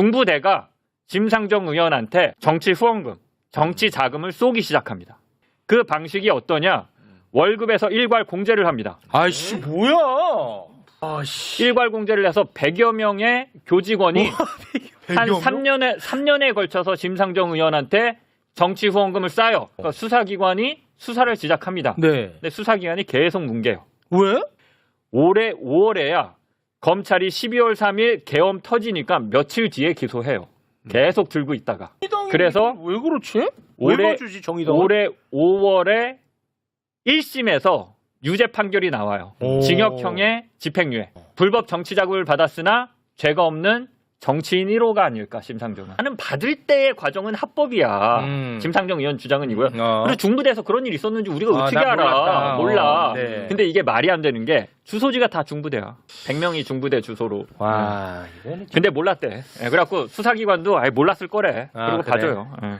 중부대가 심상정 의원한테 정치 후원금, 정치 자금을 쏘기 시작합니다. 그 방식이 어떠냐? 월급에서 일괄 공제를 합니다. 아이씨 뭐야? 아씨. 일괄 공제를 해서 100여 명의 교직원이 한 3년에 3년에 걸쳐서 심상정 의원한테 정치 후원금을 쌓여 그러니까 수사기관이 수사를 시작합니다. 네. 근데 수사기관이 계속 뭉개요. 왜? 올해 5월에야 검찰이 12월 3일 계엄 터지니까 며칠 뒤에 기소해요. 계속 들고 있다가 정의당이 그래서 왜 그렇지? 왜 올해- 봐주지 정의당? 올해 5월에 1심에서 유죄 판결이 나와요. 오. 징역형의 집행유예. 불법 정치 자금을 받았으나 죄가 없는 정치인 1호가 아닐까 심상정은. 나는 받을 때의 과정은 합법이야. 음. 심상정 의원 주장은 이거야. 어. 그리고 중부대에서 그런 일이 있었는지 우리가 아, 어떻게 나 알아? 몰랐다. 몰라. 어, 네. 근데 이게 말이 안 되는 게 주소지가 다 중부대야. 100명이 중부대 주소로. 와, 이거는 근데 몰랐대. 예, 그래갖고 수사기관도 아예 몰랐을 거래. 아, 그리고 그래? 봐줘요. 예.